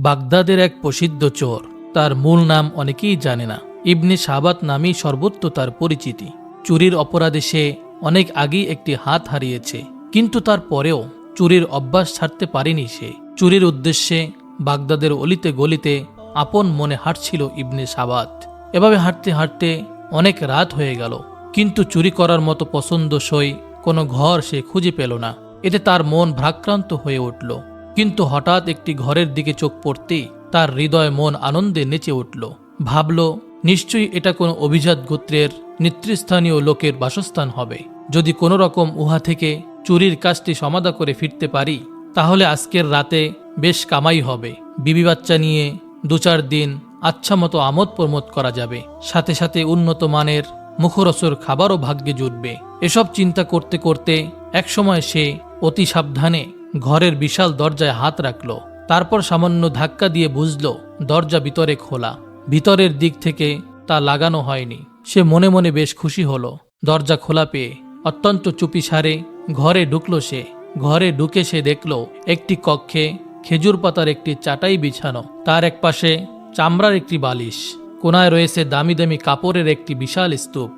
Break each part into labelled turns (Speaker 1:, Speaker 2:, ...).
Speaker 1: বাগদাদের এক প্রসিদ্ধ চোর। তার মূল নাম অনেকেই জানে না। ইবনে সাবাত নামেই সর্বত্র তার পরিচিতি। চুরির অপরাধে সে অনেক আগেই একটি হাত হারিয়েছে। কিন্তু তার পরেও চুরির অভ্যাস ছাড়তে পারেনি সে। চুরির উদ্দেশ্যে বাগদাদের অলিতে গলিতে আপন মনে হাঁটছিল ইবনে সাবাত এভাবে হাঁটতে হাঁটতে অনেক রাত হয়ে গেল। কিন্তু চুরি করার মতো পছন্দসই কোনো ঘর সে খুঁজে পেল না। এতে তার মন ভ্রাক্রান্ত হয়ে উঠল। কিন্তু হঠাৎ একটি ঘরের দিকে চোখ পড়তেই তার হৃদয় মন আনন্দে নেচে উঠল। ভাবল, নিশ্চয়ই এটা কোনো অভিজাত গোত্রের নেতৃস্থানীয় লোকের বাসস্থান হবে। যদি কোনো রকম উহা থেকে চুরির কাজটি সমাধা করে ফিরতে পারি, তাহলে আজকের রাতে বেশ কামাই হবে। বিবি বাচ্চা নিয়ে দু চার দিন আচ্ছা মতো আমোদ প্রমোদ করা যাবে। সাথে সাথে উন্নত মানের মুখরসর খাবারও ভাগ্যে জুটবে। এসব চিন্তা করতে করতে একসময় সে অতি সাবধানে ঘরের বিশাল দরজায় হাত রাখল। তারপর সামান্য ধাক্কা দিয়ে বুঝল, দরজা ভিতরে খোলা। ভিতরের দিক থেকে তা লাগানো হয়নি। সে মনে মনে বেশ খুশি হলো। দরজা খোলা পেয়ে অত্যন্ত চুপি সারে ঘরে ঢুকলো সে। ঘরে ঢুকে সে দেখল, একটি কক্ষে খেজুর পাতার একটি চাটাই বিছানো। তার এক পাশে চামড়ার একটি বালিশ। কোনায় রয়েছে দামি দামি কাপড়ের একটি বিশাল স্তূপ।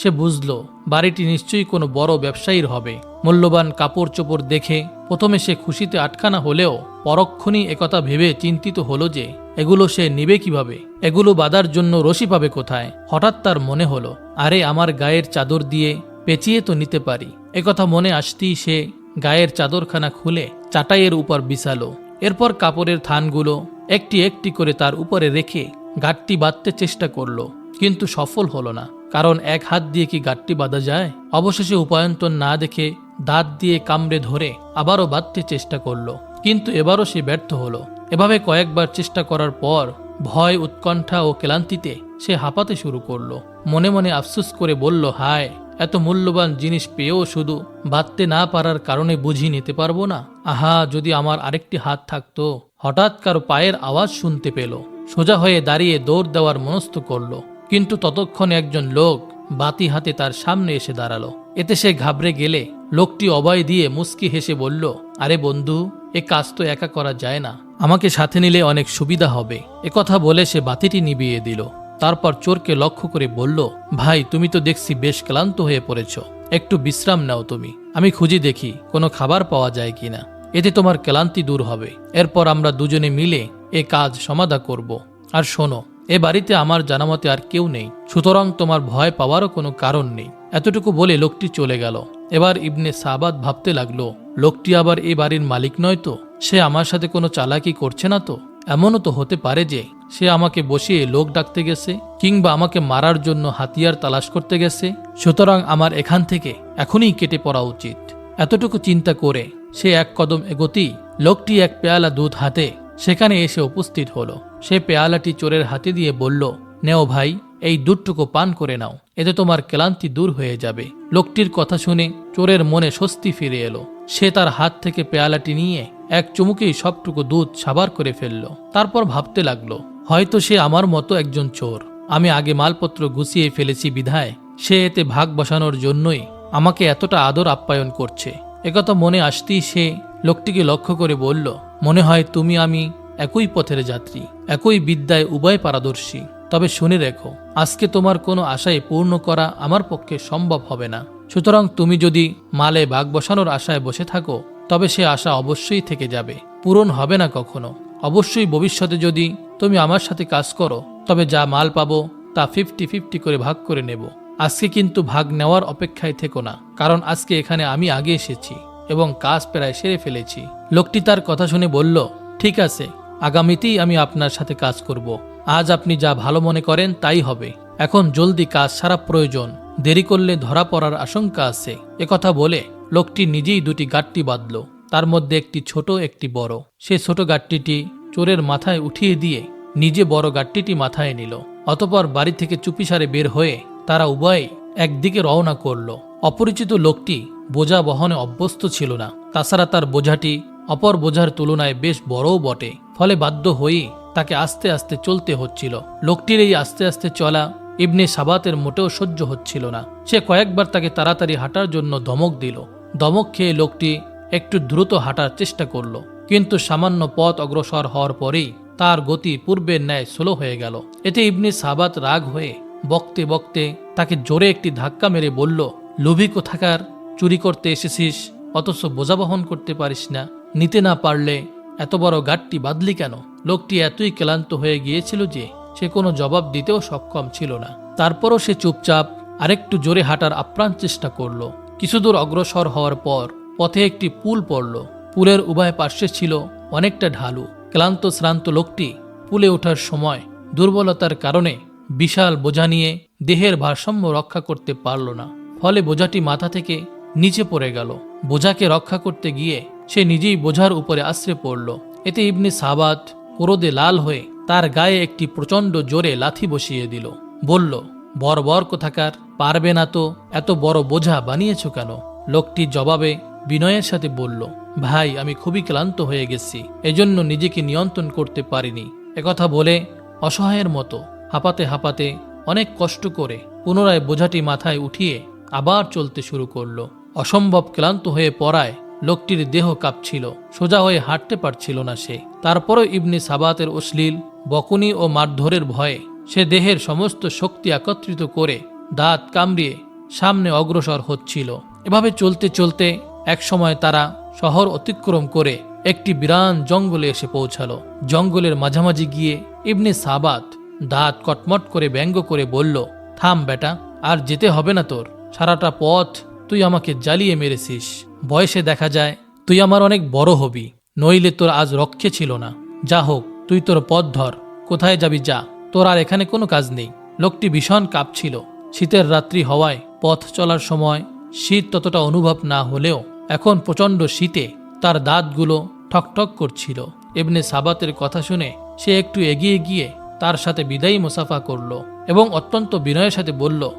Speaker 1: সে বুঝল, বাড়িটি নিশ্চয়ই কোনো বড় ব্যবসায়ীর হবে। মূল্যবান কাপড় চোপড় দেখে প্রথমে সে খুশিতে আটখানা হলেও পরক্ষণই একথা ভেবে চিন্তিত হলো যে, এগুলো সে নিবে কীভাবে? এগুলো বাঁধার জন্য রশি পাবে কোথায়? হঠাৎ তার মনে হলো, আরে আমার গায়ের চাদর দিয়ে পেঁচিয়ে তো নিতে পারি। একথা মনে আসতেই সে গায়ের চাদরখানা খুলে চাটাইয়ের উপর বিছালো। এরপর কাপড়ের থানগুলো একটি একটি করে তার উপরে রেখে গাঁটটি বাঁধতে চেষ্টা করল, কিন্তু সফল হলো না। কারণ এক হাত দিয়ে কি গাঁটটি বাঁধা যায়? অবশেষে উপায়ন্তর না দেখে দাঁত দিয়ে কামড়ে ধরে আবারও বাঁধতে চেষ্টা করল। কিন্তু এবারও সে ব্যর্থ হলো। এভাবে কয়েকবার চেষ্টা করার পর ভয়, উৎকণ্ঠা ও ক্লান্তিতে সে হাঁপাতে শুরু করল। মনে মনে আফসুস করে বলল, হায়, এত মূল্যবান জিনিস পেয়েও শুধু বাঁধতে না পারার কারণে বুঝি নিতে পারব না? আহা, যদি আমার আরেকটি হাত থাকতো। হঠাৎ কারও পায়ের আওয়াজ শুনতে পেল। সোজা হয়ে দাঁড়িয়ে দৌড় দেওয়ার মনস্থ করল। কিন্তু ততক্ষণে একজন লোক বাতি হাতে তার সামনে এসে দাঁড়াল। এতে সে ঘাবড়ে গেলে লোকটি অভয় দিয়ে মুস্কি হেসে বলল, আরে বন্ধু, এ কাজ তো একা করা যায় না। আমাকে সাথে নিলে অনেক সুবিধা হবে। কথা বলে সে বাতিটি নিবিয়ে দিল। তারপর চোরকে লক্ষ্য করে বলল, ভাই, তুমি তো দেখছি বেশ ক্লান্ত হয়ে পড়েছ। একটু বিশ্রাম নাও তুমি। আমি খুঁজি দেখি কোনো খাবার পাওয়া যায় কিনা। এতে তোমার ক্লান্তি দূর হবে। এরপর আমরা দুজনে মিলে এ কাজ সমাধা করব। আর শোনো এ বাড়িতে আমার জানামতে আর কেউ নেই, সুতরাং তোমার ভয় পাওয়ারও কোনো কারণ নেই। এতটুকু বলে লোকটি চলে গেল। এবার ইবনে সাবাদ ভাবতে লাগল, লোকটি আবার এই বাড়ির মালিক নয় তো? সে আমার সাথে কোনো চালাকি করছে না তো? এমনও তো হতে পারে যে, সে আমাকে বসিয়ে লোক ডাকতে গেছে, কিংবা আমাকে মারার জন্য হাতিয়ার তালাশ করতে গেছে। সুতরাং আমার এখান থেকে এখনই কেটে পড়া উচিত। এতটুকু চিন্তা করে সে এক কদম এগোতেই লোকটি এক পেয়ালা দুধ হাতে সেখানে এসে উপস্থিত হলো। সে পেয়ালাটি চোরের হাতে দিয়ে বলল, নেও ভাই, এই দুধটুকু পান করে নাও, এতে তোমার ক্লান্তি দূর হয়ে যাবে। লোকটির কথা শুনে চোরের মনে স্বস্তি ফিরে এলো। সে তার হাত থেকে পেয়ালাটি নিয়ে এক চুমুকেই সবটুকু দুধ সাবার করে ফেলল। তারপর ভাবতে লাগল, হয়তো সে আমার মতো একজন চোর। আমি আগে মালপত্র গুছিয়ে ফেলেছি বিধায়, সে এতে ভাগ বসানোর জন্যই আমাকে এতটা আদর আপ্যায়ন করছে। একথা মনে আসতেই সে লোকটিকে লক্ষ্য করে বলল মনে হয় তুমি আমি একই পথের যাত্রী, একই বিদ্যায় উভয় পারদর্শী। তবে শুনে রেখো, আজকে তোমার কোনো আশায় পূর্ণ করা আমার পক্ষে সম্ভব হবে না। সুতরাং তুমি যদি মালে বাঘ বসানোর আশায় বসে থাকো, তবে সে আশা অবশ্যই থেকে যাবে, পূরণ হবে না কখনো। অবশ্যই ভবিষ্যতে যদি তুমি আমার সাথে কাজ করো, তবে যা মাল পাবো তা ফিফটি ফিফটি করে ভাগ করে নেব। আজকে কিন্তু ভাগ নেওয়ার অপেক্ষায় থেকো না, কারণ আজকে এখানে আমি আগে এসেছি এবং কাজ প্রায় সেরে ফেলেছি। লোকটি তার কথা শুনে বলল, ঠিক আছে, আগামীতেই আমি আপনার সাথে কাজ করব। আজ আপনি যা ভালো মনে করেন তাই হবে। এখন জলদি কাজ সারা প্রয়োজন। দেরি করলে ধরা পড়ার আশঙ্কা আছে। একথা বলে লোকটি নিজেই দুটি গাঁটটি বাঁধল। তার মধ্যে একটি ছোট, একটি বড়। সে ছোট গাঁটটিটি চোরের মাথায় উঠিয়ে দিয়ে নিজে বড় গাঁটটিটি মাথায় নিল। অতপর বাড়ি থেকে চুপিসারে বের হয়ে তারা উভয়ে একদিকে রওনা করল। অপরিচিত লোকটি বোঝা বহনে অভ্যস্ত ছিল না। তাছাড়া তার বোঝাটি অপর বোঝার তুলনায় বেশ বড়ও বটে। ফলে বাধ্য হয়েই তাকে আস্তে আস্তে চলতে হচ্ছিল। লোকটির এই আস্তে আস্তে চলা ইবনে সাবাতের মোটেও সহ্য হচ্ছিল না। সে কয়েকবার তাকে তাড়াতাড়ি হাঁটার জন্য ধমক দিল। ধমক খেয়ে লোকটি একটু দ্রুত হাঁটার চেষ্টা করল। কিন্তু সামান্য পথ অগ্রসর হওয়ার পরেই তার গতি পূর্বের ন্যায় স্লো হয়ে গেল। এতে ইবনে সাবাত রাগ হয়ে বকতে বকতে তাকে জোরে একটি ধাক্কা মেরে বলল, লোভী কোথাকার? চুরি করতে এসেছিস? অথচ বোঝা বহন করতে পারিস না। নিতে না পারলে এত বড় গাঠটি বাদলি কেন? লোকটি এতই ক্লান্ত হয়ে গিয়েছিল যে সে কোনো জবাব দিতেও সক্ষম ছিল না। তারপরও সে চুপচাপ আরেকটু জোরে হাঁটার আপ্রাণ চেষ্টা করল। কিছুদূর অগ্রসর হওয়ার পর পথে একটি পুল পড়ল। পুলের উভয় পার্শ্বে ছিল অনেকটা ঢালু। ক্লান্ত শ্রান্ত লোকটি পুলে ওঠার সময় দুর্বলতার কারণে বিশাল বোঝা নিয়ে দেহের ভারসাম্য রক্ষা করতে পারল না। ফলে বোঝাটি মাথা থেকে নিচে পড়ে গেল। বোঝাকে রক্ষা করতে গিয়ে সে নিজেই বোঝার উপরে আশ্রে পড়ল। এতে ইবনে সাবাত ক্রোদে লাল হয়ে তার গায়ে একটি প্রচণ্ড জোরে লাথি বসিয়ে দিল। বলল বর কোথাকার পারবে না তো? এত বড় বোঝা বানিয়েছ কেন? লোকটি জবাবে বিনয়ের সাথে বলল, ভাই, আমি খুবই ক্লান্ত হয়ে গেছি। এজন্য নিজেকে নিয়ন্ত্রণ করতে পারিনি। একথা বলে অসহায়ের মতো হাঁপাতে হাঁপাতে অনেক কষ্ট করে পুনরায় বোঝাটি মাথায় উঠিয়ে আবার চলতে শুরু করল। অসম্ভব ক্লান্ত হয়ে পড়ায় লোকটির দেহ কাঁপছিল, সোজা হয়ে হাঁটতে পারছিল না সে। তারপরও ইবনি সাবাতের অশ্লীল, বকুনি ও মারধরের ভয়ে সে দেহের সমস্ত শক্তি একত্রিত করে দাঁত কামড়িয়ে সামনে অগ্রসর হচ্ছিল। এভাবে চলতে চলতে একসময় তারা শহর অতিক্রম করে একটি বিরান জঙ্গলে এসে পৌঁছালো। জঙ্গলের মাঝামাঝি গিয়ে ইবনে সাবাত দাঁত কটমট করে ব্যঙ্গ করে বলল, থাম বেটা, আর যেতে হবে না তোর। সারাটা পথ তুই আমাকে জ্বালিয়ে মেরেছিস। বয়সে দেখা যায়, তুই আমার অনেক বড় হবি। নইলে তোর আজ রক্ষে ছিল না। যা হোক, তুই তোর পথ ধর। কোথায় যাবি যা। তোর আর এখানে কোনো কাজ নেই। লোকটি ভীষণ কাঁপছিল। শীতের রাত্রি হওয়ায় পথ চলার সময় শীত ততটা অনুভব না হলেও এখন প্রচণ্ড শীতে তার দাঁতগুলো ঠকঠক করছিল। এমনি সাবাতের কথা শুনে সে একটু এগিয়ে গিয়ে তার সাথে বিদায়ী মুসাফা করল এবং অত্যন্ত বিনয়ের সাথে বলল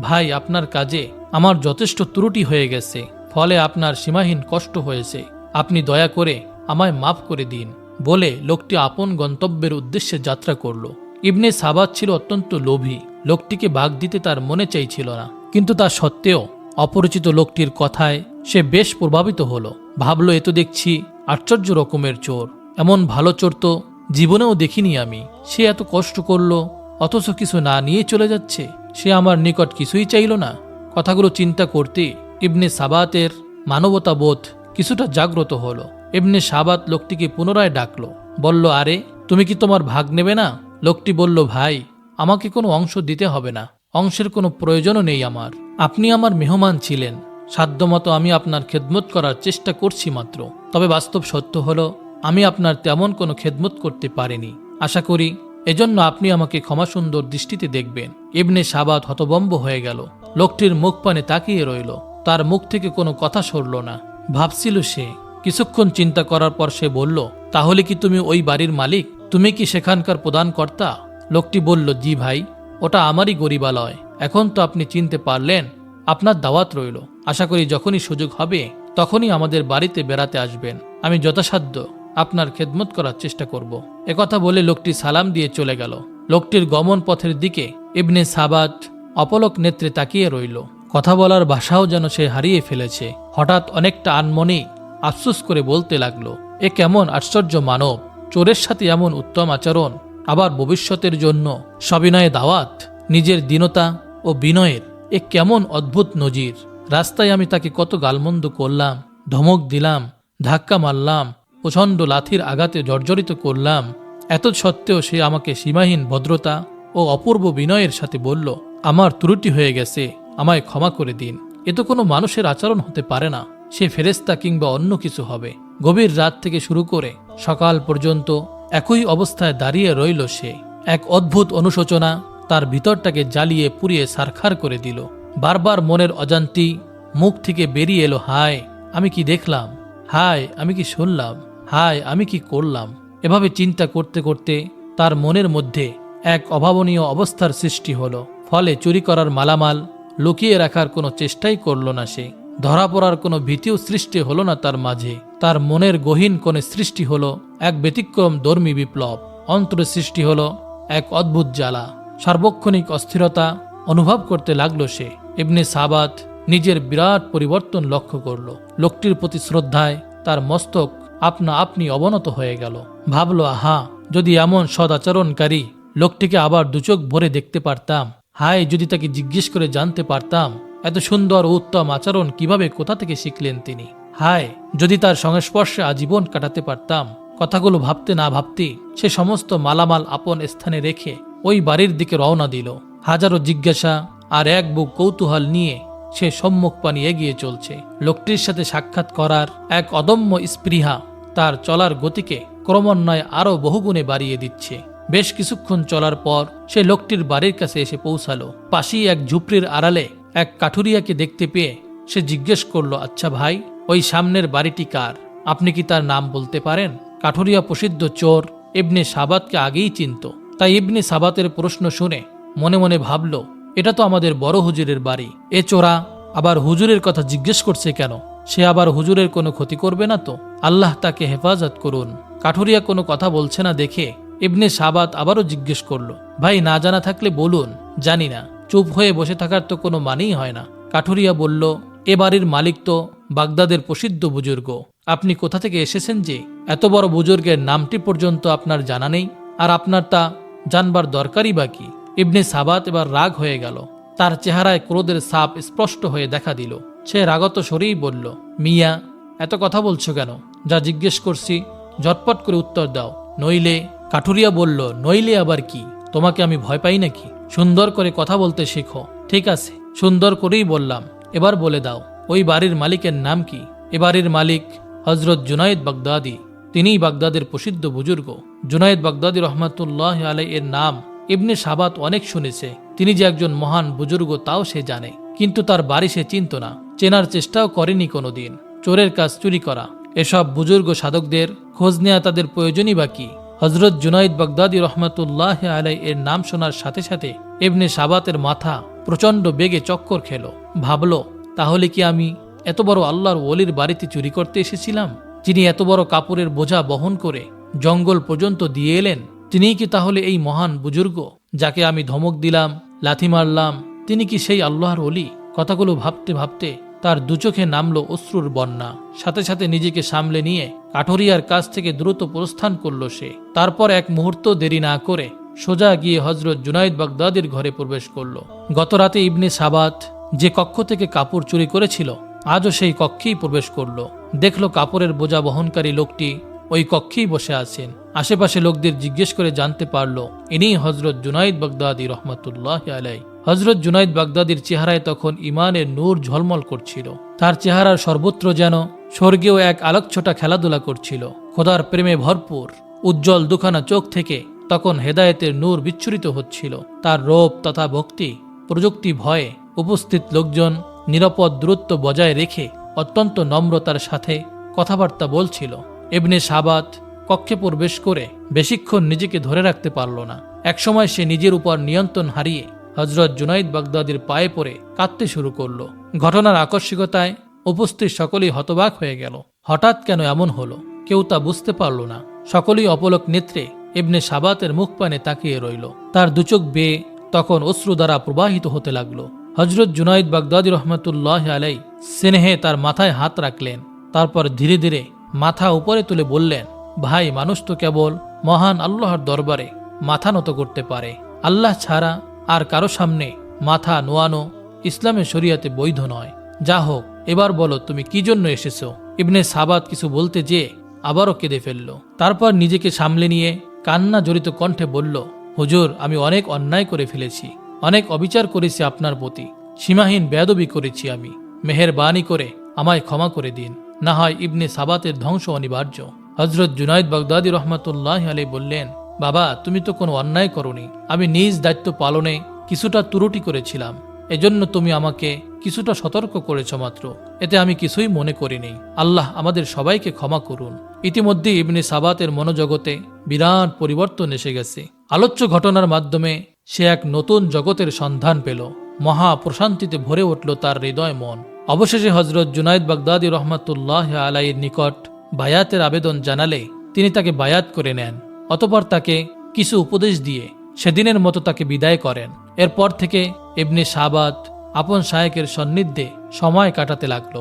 Speaker 1: ভাই, আপনার কাজে আমার যথেষ্ট ত্রুটি হয়ে গেছে, ফলে আপনার সীমাহীন কষ্ট হয়েছে। আপনি দয়া করে আমায় মাফ করে দিন, বলে লোকটি আপন গন্তব্যের উদ্দেশ্যে যাত্রা করল। ইবনে সাবাত ছিল অত্যন্ত লোভী, লোকটিকে বাগ দিতে তার মনে চাইছিল না। কিন্তু তা সত্ত্বেও অপরিচিত লোকটির কথায় সে বেশ প্রভাবিত হলো। ভাবলো, এ তো দেখছি আশ্চর্য রকমের চোর। এমন ভালো চোর তো জীবনেও দেখিনি আমি। সে এত কষ্ট করল অথচ কিছু না নিয়ে চলে যাচ্ছে। সে আমার নিকট কিছুই চাইল না। কথাগুলো চিন্তা করতে ইবনে সাবাতের মানবতাবোধ কিছুটা জাগ্রত হলো। ইবনে সাবাত লোকটিকে পুনরায় ডাকলো, বলল, আরে, তুমি কি তোমার ভাগ নেবে না? লোকটি বলল, ভাই, আমাকে কোনো অংশ দিতে হবে না। অংশের কোনো প্রয়োজনও নেই আমার। আপনি আমার মেহমান ছিলেন। সাধ্যমতো আমি আপনার খেদমত করার চেষ্টা করছি মাত্র। তবে বাস্তব সত্য হলো, আমি আপনার তেমন কোনো খেদমত করতে পারিনি। আশা করি এজন্য আপনি আমাকে ক্ষমা সুন্দর দৃষ্টিতে দেখবেন। ইবনে সাবাদ হতবম্ব হয়ে গেল। লোকটির মুখ পানে তাকিয়ে রইল। তার মুখ থেকে কোনো কথা সরল না। ভাবছিল সে, কিছুক্ষণ চিন্তা করার পর সে বলল, তাহলে কি তুমি ওই বাড়ির মালিক? তুমি কি সেখানকার প্রদান কর্তা? লোকটি বলল, জি ভাই, ওটা আমারই গরিবালয়। এখন তো আপনি চিনতে পারলেন, আপনার দাওয়াত রইল। আশা করি যখনই সুযোগ হবে, তখনই আমাদের বাড়িতে বেড়াতে আসবেন। আমি যথাসাধ্য আপনার খেদমত করার চেষ্টা করব। একথা বলে লোকটি সালাম দিয়ে চলে গেল। লোকটির গমন পথের দিকে ইবনে সাবাত অপলক নেত্রে তাকিয়ে রইল। কথা বলার ভাষাও যেন সে হারিয়ে ফেলেছে। হঠাৎ অনেকটা আনমনেই আফসোস করে বলতে লাগল, এ কেমন আশ্চর্য মানব! চোরের সাথে এমন উত্তম আচরণ। আবার ভবিষ্যতের জন্য সবিনয়ে দাওয়াত, নিজের দীনতা ও বিনয়ের এ কেমন অদ্ভুত নজির! রাস্তায় আমি তাকে কত গালমন্দ করলাম, ধমক দিলাম, ধাক্কা মারলাম প্রচণ্ড লাথির আঘাতে জর্জরিত করলাম। এত সত্ত্বেও সে আমাকে সীমাহীন ভদ্রতা ও অপূর্ব বিনয়ের সাথে বলল, আমার ত্রুটি হয়ে গেছে, আমায় ক্ষমা করে দিন। এ তো কোনো মানুষের আচরণ হতে পারে না। সে ফেরেস্তা কিংবা অন্য কিছু হবে। গভীর রাত থেকে শুরু করে সকাল পর্যন্ত একই অবস্থায় দাঁড়িয়ে রইল সে। এক অদ্ভুত অনুশোচনা তার ভিতরটাকে জ্বালিয়ে পুড়িয়ে সারখার করে দিল। বারবার মনের অজান্তি মুখ থেকে বেরিয়ে এলো, হায়, আমি কি দেখলাম? হায়, আমি কি শুনলাম? হায়, আমি কি করলাম? এভাবে চিন্তা করতে করতে তার মনের মধ্যে এক অভাবনীয় অবস্থার সৃষ্টি হলো। ফলে চুরি করার মালামাল লুকিয়ে রাখার কোনো চেষ্টাই করল না সে। ধরা পড়ার কোনো ভীতিও সৃষ্টি হলো না তার মাঝে। তার মনের গহীন কোণে সৃষ্টি হলো এক ব্যতিক্রম ধর্মী বিপ্লব। অন্তরে সৃষ্টি হলো এক অদ্ভুত জ্বালা। সার্বক্ষণিক অস্থিরতা অনুভব করতে লাগল সে। এমনি সাবাত নিজের বিরাট পরিবর্তন লক্ষ্য করল। লোকটির প্রতি শ্রদ্ধায় তার মস্তক আপনা আপনি অবনত হয়ে গেল। ভাবল, আহা, যদি এমন সদাচরণকারী লোকটিকে আবার দুচোখ ভরে দেখতে পারতাম, হায়, যদি তাকে জিজ্ঞেস করে জানতে পারতাম, এত সুন্দর ও উত্তম আচরণ কীভাবে কোথা থেকে শিখলেন তিনি? হায়, যদি তার সংস্পর্শে আজীবন কাটাতে পারতাম, কথাগুলো ভাবতে না ভাবতে সে সমস্ত মালামাল আপন স্থানে রেখে ওই বাড়ির দিকে রওনা দিল। হাজারো জিজ্ঞাসা আর এক বুক কৌতূহল নিয়ে সে সম্মুখ পানি এগিয়ে চলছে। লোকটির সাথে সাক্ষাৎ করার এক অদম্য স্পৃহা তার চলার গতিকে ক্রমান্বয়ে আরও বহুগুণে বাড়িয়ে দিচ্ছে। বেশ কিছুক্ষণ চলার পর সে লোকটির বাড়ির কাছে এসে পৌঁছালো। পাশেই এক ঝুপড়ির আড়ালে এক কাঠুরিয়াকে দেখতে পেয়ে সে জিজ্ঞেস করল আচ্ছা ভাই, ওই সামনের বাড়িটি কার? আপনি কি তার নাম বলতে পারেন? কাঠুরিয়া প্রসিদ্ধ চোর ইবনে সাবাতকে আগেই চিনত। তাই ইবনে সাবাতের প্রশ্ন শুনে মনে মনে ভাবল এটা তো আমাদের বড় হুজুরের বাড়ি। এ চোরা আবার হুজুরের কথা জিজ্ঞেস করছে কেন? সে আবার হুজুরের কোনো ক্ষতি করবে না তো? আল্লাহ তাকে হেফাজত করুন। কাঠুরিয়া কোনো কথা বলছে না দেখে ইবনে সাবাত আবারও জিজ্ঞেস করল, ভাই, না জানা থাকলে বলুন। জানি না। চুপ হয়ে বসে থাকার তো কোনো মানেই হয় না। কাঠুরিয়া বলল, এ বাড়ির মালিক তো বাগদাদের প্রসিদ্ধ বুজুর্গ। আপনি কোথা থেকে এসেছেন যে? এত বড় বুজুর্গের নামটি পর্যন্ত আপনার জানা নেই। আর আপনার তা জানবার দরকারই বা কি? ইবনে সাবাত এবার রাগ হয়ে গেল। তার চেহারায় ক্রোধের সাপ স্পষ্ট হয়ে দেখা দিল। সে রাগত সরেই বলল, মিয়া, এত কথা বলছো কেন? যা জিজ্ঞেস করছি, ঝটপট করে উত্তর দাও। নইলে কাঠুরিয়া বলল, নইলে আবার কি? তোমাকে আমি ভয় পাই নাকি? সুন্দর করে কথা বলতে শেখো। ঠিক আছে। সুন্দর করেই বললাম। এবার বলে দাও, ওই বাড়ির মালিকের নাম কি? এ বাড়ির মালিক হজরত জুনায়েদ বাগদাদি। তিনিই বাগদাদের প্রসিদ্ধ বুজুর্গ। জুনায়েদ বাগদাদি রহমাতুল্লাহ আলাই এর নাম ইবনে সাবাত অনেক শুনেছে। তিনি যে একজন মহান বুজুর্গ তাও সে জানে। কিন্তু তার বাড়ি সে চিনত না। চেনার চেষ্টাও করেনি কোনোদিন। চোরের কাজ চুরি করা। এসব বুজুর্গ সাধকদের খোঁজ নেওয়া তাদের প্রয়োজনই বা কি? হজরত জুনাইদ বাগদাদি রহমতুল্লাহ আলাই এর নাম শোনার সাথে সাথে এমনি সাবাতের মাথা প্রচণ্ড বেগে চক্কর খেল। ভাবল, তাহলে কি আমি এত বড় আল্লাহর ওলির বাড়িতে চুরি করতে এসেছিলাম? যিনি এত বড় কাপড়ের বোঝা বহন করে জঙ্গল পর্যন্ত দিয়ে এলেন? তিনিই কি তাহলে এই মহান বুজুর্গ, যাকে আমি ধমক দিলাম, লাথি মারলাম? তিনি কি সেই আল্লাহর অলি কথাগুলো ভাবতে ভাবতে তার দুচোখে নামলো অশ্রুর বন্যা। সাথে সাথে নিজেকে সামলে নিয়ে কাঠরিয়ার কাছ থেকে দ্রুত প্রস্থান করল সে। তারপর এক মুহূর্ত দেরি না করে সোজা গিয়ে হজরত জুনাইদ বাগদাদির ঘরে প্রবেশ করল। গত রাতে ইবনে সাবাত যে কক্ষ থেকে কাপড় চুরি করেছিল, আজও সেই কক্ষেই প্রবেশ করল। দেখল কাপড়ের বোঝা বহনকারী লোকটি ওই কক্ষেই বসে আছেন। আশেপাশে লোকদের জিজ্ঞেস করে জানতে পারল ইনি হজরত জুনাইদ বাগদাদি রহমতুল্লাহ আলাই হজরত জুনাইদ বাগদাদির চেহারায় তখন ইমানের নূর ঝলমল করছিল। তার চেহারার সর্বত্র যেন স্বর্গেও এক আলোকছোটা খেলাধুলা করছিল। খোদার প্রেমে ভরপুর, উজ্জ্বল দুখানা চোখ থেকে তখন হেদায়েতের নূর বিচ্ছুরিত হচ্ছিল। তার রোপ তথা ভক্তি, প্রযুক্তি ভয়ে উপস্থিত লোকজন নিরাপদ দূরত্ব বজায় রেখে অত্যন্ত নম্রতার সাথে কথাবার্তা বলছিল। এবনে সাবাত কক্ষে প্রবেশ করে বেশিক্ষণ নিজেকে ধরে রাখতে পারল না। একসময় সে নিজের উপর নিয়ন্ত্রণ হারিয়ে হজরত জুনাইদ বাগদাদির পায়ে পড়ে কাঁদতে শুরু করল। ঘটনার আকস্মিকতায় উপস্থিত সকলেই হতবাক হয়ে গেল। হঠাৎ কেন এমন হলো? কেউ তা বুঝতে পারল না। সকলেই অপলক নেত্রে এবনে সাবাতের মুখ পানে তাকিয়ে রইল। তার দুচোখ বেয়ে তখন অশ্রু দ্বারা প্রবাহিত হতে লাগল। হজরত জুনাইদ বাগদাদি রহমতুল্লাহ আলাই স্নেহে তার মাথায় হাত রাখলেন। তারপর ধীরে ধীরে মাথা উপরে তুলে বললেন, ভাই, মানুষ তো কেবল মহান আল্লাহর দরবারে মাথা নত করতে পারে। আল্লাহ ছাড়া আর কারও সামনে মাথা নোয়ানো ইসলামের শরিয়াতে বৈধ নয়। যা হোক, এবার বলো তুমি কি জন্য এসেছ? ইবনে সাবাত কিছু বলতে যে আবারও কেঁদে ফেলল। তারপর নিজেকে সামলে নিয়ে কান্না জড়িত কণ্ঠে বলল, হুজুর, আমি অনেক অন্যায় করে ফেলেছি, অনেক অবিচার করেছি আপনার প্রতি। সীমাহীন বেয়াদবি করেছি আমি। মেহের মেহেরবানি করে আমায় ক্ষমা করে দিন। না হয় ইবনে সাবাতের ধ্বংস অনিবার্য। হজরত জুনাইদ বাগদাদি রহমতুল্লাহ আলী বললেন, বাবা, তুমি তো কোনো অন্যায় করনি। আমি নিজ দায়িত্ব পালনে কিছুটা ত্রুটি করেছিলাম। এজন্য তুমি আমাকে কিছুটা সতর্ক করেছ মাত্র। এতে আমি কিছুই মনে করিনি। আল্লাহ আমাদের সবাইকে ক্ষমা করুন। ইতিমধ্যে ইবনে সাবাতের মনোজগতে বিরাট পরিবর্তন এসে গেছে। আলোচ্য ঘটনার মাধ্যমে সে এক নতুন জগতের সন্ধান পেল। মহা প্রশান্তিতে ভরে উঠল তার হৃদয় মন। অবশেষে হজরত জুনাইদ বাগদাদি রহমতুল্লাহ আলাইয়ের নিকট বায়াতের আবেদন জানালে তিনি তাকে বায়াত করে নেন, অতপর তাকে কিছু উপদেশ দিয়ে সেদিনের মতো তাকে বিদায় করেন। এরপর থেকে এমনি সাবাত আপন শায়েকের সন্নিধ্যে সময় কাটাতে লাগল।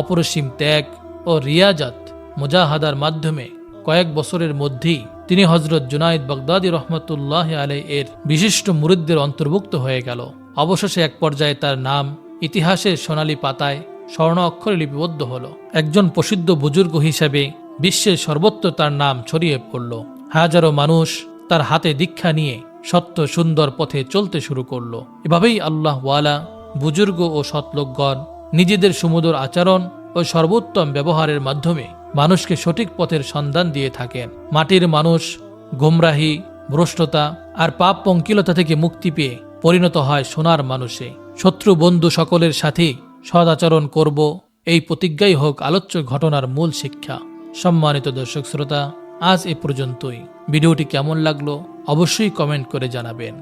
Speaker 1: অপরসীম ত্যাগ ও রিয়াজাত মুজাহাদার মাধ্যমে কয়েক বছরের মধ্যেই তিনি হজরত জুনাইদ বাগদাদি রহমতুল্লাহ আলাই এর বিশিষ্ট মুরিদদের অন্তর্ভুক্ত হয়ে গেল। অবশেষে এক পর্যায়ে তার নাম ইতিহাসের সোনালী পাতায় স্বর্ণ অক্ষরে লিপিবদ্ধ হল। একজন প্রসিদ্ধ বুজুর্গ হিসেবে বিশ্বের সর্বত্র তার নাম ছড়িয়ে পড়ল। হাজারো মানুষ তার হাতে দীক্ষা নিয়ে সত্য সুন্দর পথে চলতে শুরু করল। এভাবেই আল্লাহ ওয়ালা বুজুর্গ ও সৎলোকগণ নিজেদের সুমধুর আচরণ ও সর্বোত্তম ব্যবহারের মাধ্যমে মানুষকে সঠিক পথের সন্ধান দিয়ে থাকেন। মাটির মানুষ, গোমরাহি, ভ্রষ্টতা আর পাপ পঙ্কিলতা থেকে মুক্তি পেয়ে পরিণত হয় সোনার মানুষে। শত্রু বন্ধু সকলের সাথে সদাচরণ করব। এই প্রতিজ্ঞাই হোক আলোচ্য ঘটনার মূল শিক্ষা। সম্মানিত দর্শক শ্রোতা, আজ এ পর্যন্তই। ভিডিওটি কেমন লাগল অবশ্যই কমেন্ট করে জানাবেন।